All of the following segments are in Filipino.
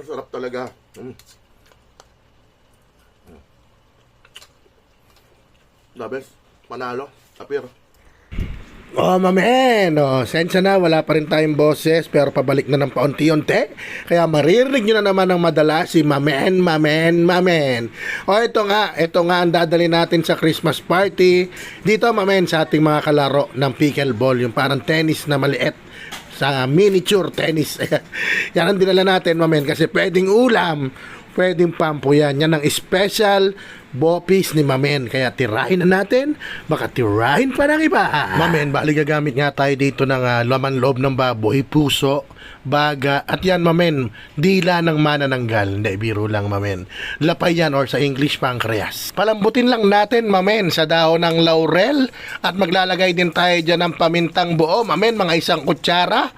sarap talaga. Mm. The best. Panalo. Tapir. Oh, mamen, oh, sensya na, wala pa rin tayong boses, pero pabalik na ng paunti-unti. Kaya maririnig nyo na naman ng madala si mamen, mamen, mamen. O, ito nga, ito nga ang dadali natin sa Christmas party. Dito, mamen, sa ating mga kalaro ng pickleball, yung parang tennis na maliit sa miniature tennis. yan ang dinala natin, mamen, kasi pwedeng ulam, pwedeng pampo yan. Yan ang special bopis ni Mamen. Kaya tirahin na natin, baka tirahin pa ng iba. Mamen, bali gagamit nga tayo dito ng ah, laman loob ng baboy, puso, baga, at yan, Mamen, dila ng manananggal. Hindi, biro lang, Mamen. Lapay yan, or sa English, pancreas. Palambutin lang natin, Mamen, sa dahon ng laurel, at maglalagay din tayo dyan ng pamintang buo, Mamen, mga isang kutsara,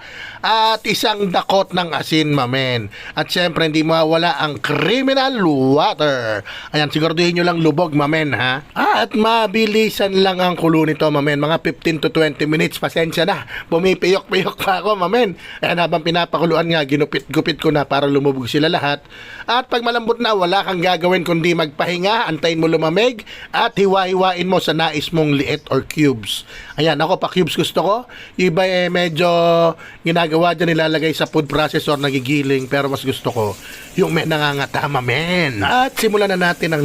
at isang dakot ng asin, Mamen. At syempre, hindi mawala ang criminal water. Ayan, siguraduhin nyo lang lubog, Mamen, ha? Ah, at mabilisan lang ang kulo nito, Mamen. Mga 15 to 20 minutes, pasensya na. Bumipiyok-piyok pa ako, Mamen. Ayan, habang pinapakuluan nga, ginupit-gupit ko na para lumubog sila lahat. At pag malambot na, wala kang gagawin kundi magpahinga, antayin mo lumamig, at hiwa-hiwain mo sa nais mong liit or cubes. Ayan, ako pa cubes gusto ko. Iba eh, medyo ginagawa dyan, nilalagay sa food processor, nagigiling, pero mas gusto ko yung may nangangata, Mamen. At simulan na natin ang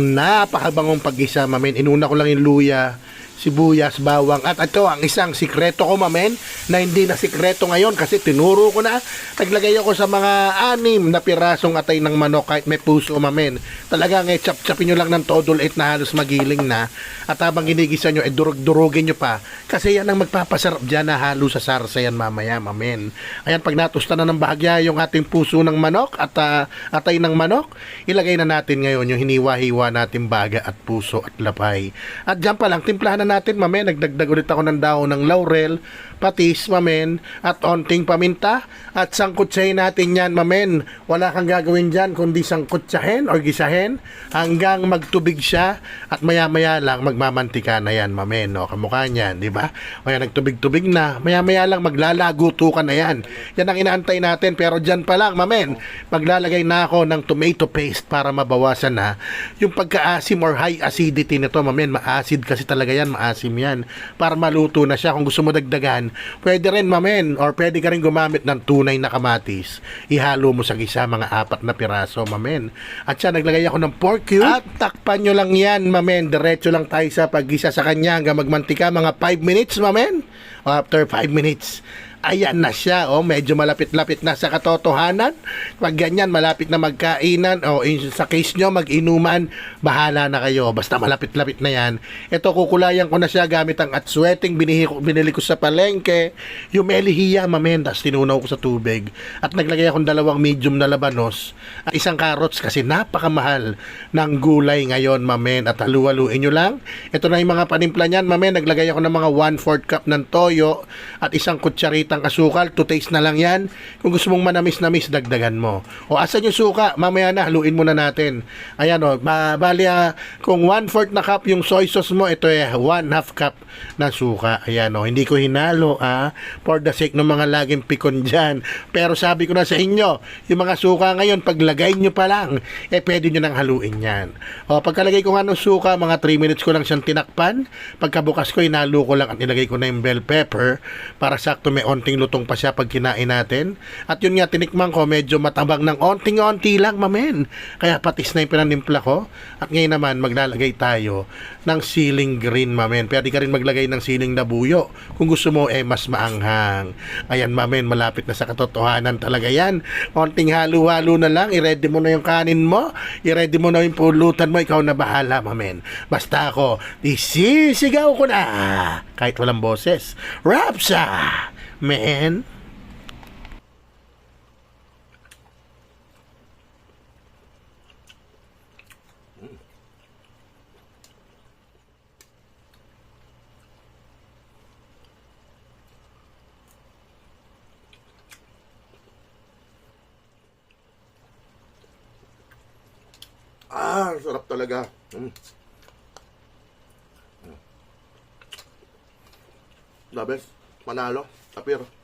napakabangong pag-isa, Mamen. Inuna ko lang yung luya, sibuyas, bawang. At ito ang isang sikreto ko, mamen, na hindi na sikreto ngayon kasi tinuro ko na. Naglagay ako sa mga anim na pirasong atay ng manok kahit may puso, mamen. Talagang eh, chap-chapin nyo lang ng todol it na halos magiling na. At habang ginigisa nyo, eh, durug-durugin nyo pa. Kasi yan ang magpapasarap dyan na halo sa sarsa yan mamaya, mamen. Ayan, pag natusta na ng bahagya yung ating puso ng manok at ah, atay ng manok, ilagay na natin ngayon yung hiniwa-hiwa natin baga at puso at lapay. At dyan pa lang, timplahan na natin, mamen. Nagdagdag ulit ako ng dahon ng laurel, patis, mamen, at onting paminta. At sangkutsahin natin yan, mamen. Wala kang gagawin dyan kundi sangkutsahin or gisahin hanggang magtubig siya at maya-maya lang magmamantika na yan, mamen. No? Kamukha niyan, di ba? Kaya nagtubig-tubig na, maya-maya lang maglalaguto ka na yan. Yan ang inaantay natin, pero dyan pa lang, mamen, maglalagay na ako ng tomato paste para mabawasan na yung pagkaasim or high acidity nito, mamen. Ma-acid kasi talaga yan, maasim yan. Para maluto na siya. Kung gusto mo dagdagan, pwede rin, mamen, or pwede ka rin gumamit ng tunay na kamatis. Ihalo mo sa gisa mga apat na piraso, mamen. At siya, naglagay ako ng pork cube. At takpan nyo lang yan, mamen. Diretso lang tayo sa paggisa sa kanya hanggang magmantika. Mga 5 minutes, mamen. After 5 minutes, ayan na siya, oh, medyo malapit-lapit na sa katotohanan. Pag ganyan, malapit na magkainan, o in- sa case nyo, mag-inuman, bahala na kayo. Basta malapit-lapit na yan. Ito, kukulayan ko na siya gamit ang atsweting, binili ko, binili ko sa palengke. Yung melihiya, mamendas, tinunaw ko sa tubig. At naglagay akong dalawang medium na labanos at isang carrots kasi napakamahal ng gulay ngayon, mamen. At halu-haluin nyo lang. Ito na yung mga panimpla niyan, mamen. Naglagay ako ng mga 1-4 cup ng toyo at isang kutsaritang asukal. To taste na lang yan. Kung gusto mong manamis-namis, dagdagan mo. O asan yung suka? Mamaya na, haluin muna natin. Ayan o, ba, bali ah, kung 1-4 na cup yung soy sauce mo, ito eh, 1 half cup na suka. Ayan o, hindi ko hinalo ah, for the sake ng mga laging pikon dyan. Pero sabi ko na sa inyo, yung mga suka ngayon, paglagay nyo pa lang, eh pwede nyo nang haluin yan. O, pagkalagay ko nga ng suka, mga 3 minutes ko lang siyang tinakpan. Pagkabukas ko, inalo ko lang at nilagay ko na yung bell pepper para sakto may onting lutong pa siya pag kinain natin. At yun nga, tinikman ko, medyo matabang ng onting-onti lang, mamen. Kaya patis na yung pinanimpla ko. At ngayon naman, maglalagay tayo ng siling green, mamen. Pwede ka rin maglagay ng siling na buyo. Kung gusto mo, eh, mas maanghang. Ayan, mamen, malapit na sa katotohanan talaga yan. Konting halo-halo na lang, i-ready mo na yung kanin mo, i-ready mo na yung pulutan mo, ikaw na bahala, mamen. Basta ako, isisigaw ko na. Kahit walang boses. Rapsa! Man. Ah, sarap talaga. Mm. Mm. The best. Panalo. Tapir.